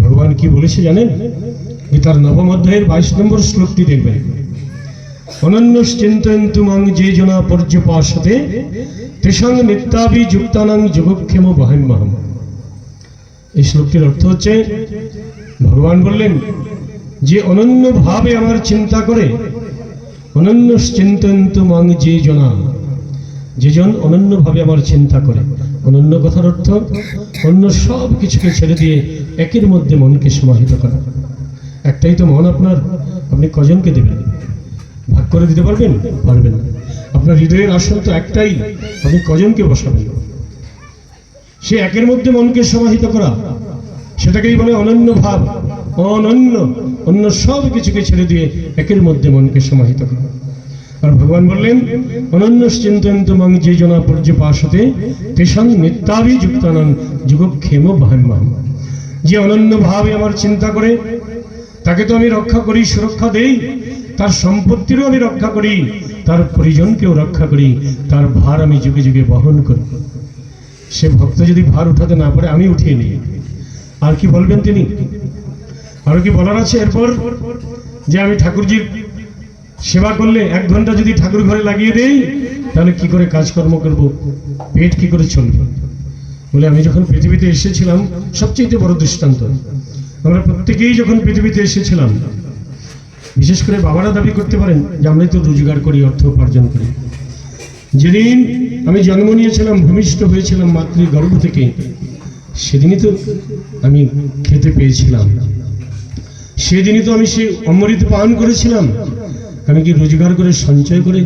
ভগবান কি বলেছে জানেন? গীতার নবম অধ্যায়ের বাইশ নম্বর শ্লোকটি দেখবেন। অনন্য চিন্তয়ন্তু যে জনা পর্যপাশতে তেসং নিত্যাবি যুক্তানাং যোগক্ষেম বহাম্যহম এই শ্লোকটির অর্থ হচ্ছে, ভগবান বললেন, যে অনন্য ভাবে আমার চিন্তা করে, অনন্য চিন্তয়ন্তু যে জনা যেজন অনন্যভাবে আমার চিন্তা করে। অনন্য কথার অর্থ অন্য সব কিছুকে ছেড়ে দিয়ে একের মধ্যে মনকে সমাহিত করা। একটাই তো মন আপনার, আপনি কজনকে দেবেন? ভাগ করে দিতে পারবেন? পারবেন আপনার হৃদয়ের আসন তো একটাই, আপনি কজনকে বসাবেন? সে একের মধ্যে মনকে সমাহিত করা, সেটাকেই বলে অনন্য ভাব। অনন্য, অন্য সব কিছুকে ছেড়ে দিয়ে একের মধ্যে মনকে সমাহিত করা। আর ভগবান বললেন, অনন্য চিন্তন্ত মাং যে জনা পর্যপাশতে তেসং নিত্যাবি যুক্তানং যুগক্ষেম ভাম্যাম যে অনন্য ভাবে আমার চিন্তা করে, তাকে তো আমি রক্ষা করি, সুরক্ষা দেই, তার সম্পত্তিরও আমি রক্ষা করি, তার পরিজনকেও রক্ষা করি, তার ভার আমি যুগে যুগে বহন করি। সে ভক্ত যদি ভার উঠাতে না পারে, আমি উঠিয়ে নিই। আর কি বলবেন তিনি? আরও কি বলার আছে? এরপর যে আমি ঠাকুরজির সেবা করলে এক ঘণ্টা যদি ঠাকুর ঘরে লাগিয়ে দেই, তাহলে কি করে কাজকর্ম করব? পেট কি করে চলবে? বলে আমি যখন পৃথিবীতে এসেছিলাম সবচেয়ে বড় দৃষ্টান্ত। আমরা প্রত্যেকেই যখন পৃথিবীতে এসেছিলাম, বিশেষ করে বাবারা দাবি করতে পারেন যে আমরাই তো রোজগার করি, অর্থ উপার্জন করি। যেদিন আমি জন্ম নিয়েছিলাম, ভূমিষ্ঠ হয়েছিলাম মাতৃ গর্ভ থেকে, সেদিনই তো আমি খেতে পেয়েছিলাম। সেদিনই তো আমি সে অমৃত পান করেছিলাম। আমি কি রোজগার করে, সঞ্চয় করে,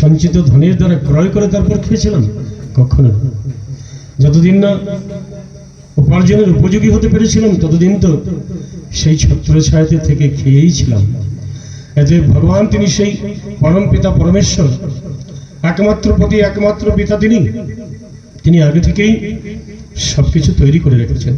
সঞ্চিত ধনের দ্বারা ক্রয় করে তারপর খেয়েছিলাম? কখনো। যতদিন না উপার্জনের উপযোগী হতে পেরেছিলাম, ততদিন তো সেই ছত্র ছায়াতে থেকে খেয়েই ছিলাম। এতে ভগবান তিনি সেই পরম পিতা পরমেশ্বর, একমাত্র পতি, একমাত্র পিতা তিনি তিনি আগে থেকেই সবকিছু তৈরি করে রেখেছেন।